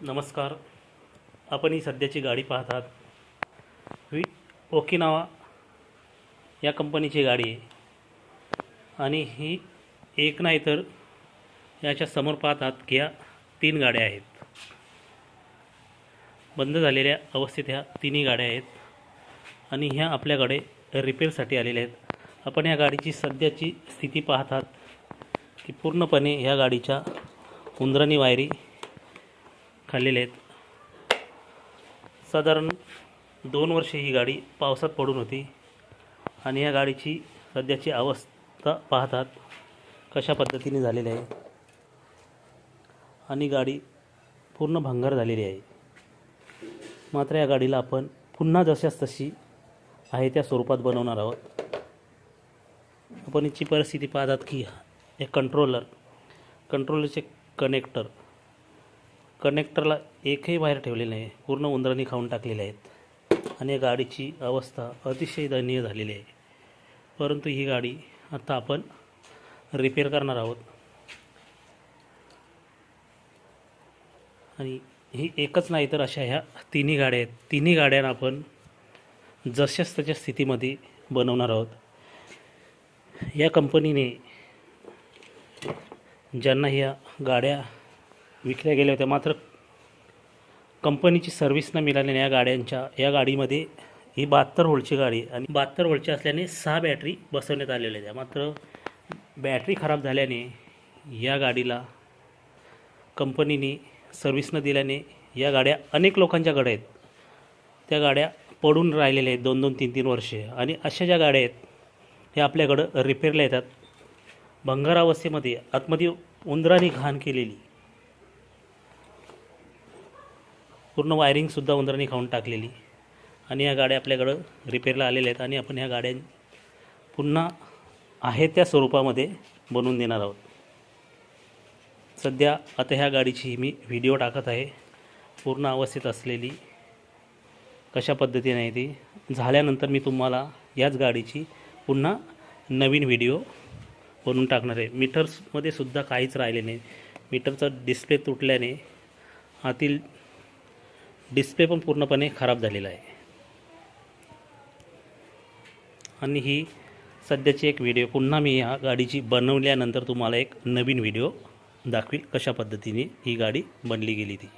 नमस्कार. आपण ही सध्याची गाडी पाहत आहात ही ओकिनावा या कंपनीची गाडी आहे. आणि ही एक नाही तर याच्या समोर पाहतात की या तीन गाड्या आहेत. बंद झालेल्या अवस्थेत ह्या तिन्ही गाड्या आहेत. आणि ह्या आपल्याकडे रिपेअरसाठी आलेल्या आहेत. आपण या गाडीची सध्याची स्थिती पाहत आहात की पूर्णपणे ह्या गाडीच्या उंदरानी वायरी खाल्लेले आहेत. साधारण दोन वर्षे ही गाडी पावसात पडून होती आणि या गाडीची सध्याची अवस्था पाहतात कशा पद्धतीने झालेली आहे. आणि गाडी पूर्ण भंगार झालेली आहे. मात्र या गाडीला आपण पुन्हा जशाच तशी आहे त्या स्वरूपात बनवणार आहोत. आपण याची परिस्थिती पाहतात की हे कंट्रोलर कंट्रोलरचे कनेक्टर कनेक्टरला एकही बाहेर ठेवलेले नाही. पूर्ण उंदरांनी खाऊन टाकलेले आहेत. आणि या गाडीची अवस्था अतिशय दयनीय झालेली आहे. परंतु ही गाडी आता आपण रिपेअर करणार आहोत. आणि ही एकच नाही तर अशा ह्या तिन्ही गाड्या आहेत. तिन्ही गाड्यांना आपण जशाच त्याच्या स्थितीमध्ये बनवणार आहोत. या कंपनीने ज्यांना ह्या गाड्या विकल्या गेल्या होत्या. मात्र कंपनीची सर्व्हिस न मिळाल्याने या गाड्यांच्या या गाडीमध्ये ही बहात्तर होल्डची गाडी आणि बहात्तर व्होल्टची असल्याने सहा बॅटरी बसवण्यात आलेल्या आहेत. मात्र बॅटरी खराब झाल्याने या गाडीला कंपनीने सर्व्हिस न दिल्याने या गाड्या अनेक लोकांच्याकडे आहेत. त्या गाड्या पडून राहिलेल्या आहेत दोन दोन तीन तीन वर्षे. आणि अशा ज्या गाड्या आहेत हे आपल्याकडं रिपेअरला येतात. भंगारावस्थेमध्ये आतमध्ये उंदराने घाण केलेली. पूर्ण वायरिंगसुद्धा उंदराने खाऊन टाकलेली. आणि या गाड्या आपल्याकडं रिपेअरला आलेल्या आहेत आणि आपण ह्या गाड्या पुन्हा आहे त्या स्वरूपामध्ये बनवून देणार आहोत. सध्या आता ह्या गाडीची मी व्हिडिओ टाकत आहे. पूर्ण अवस्थेत असलेली कशा पद्धतीने आहे ती झाल्यानंतर मी तुम्हाला याच गाडीची पुन्हा नवीन व्हिडिओ बनवून टाकणार आहे. मीटर्समध्ये सुद्धा काहीच राहिले नाही. मीटरचा डिस्प्ले तुटल्याने आतील डिस्प्ले पण पूर्णपणे खराब झालेला आहे. आणि ही सध्याची एक व्हिडिओ पुन्हा मी ह्या गाडीची बनवल्यानंतर तुम्हाला एक नवीन व्हिडिओ दाखवील कशा पद्धतीने ही गाडी बनली गेली ती.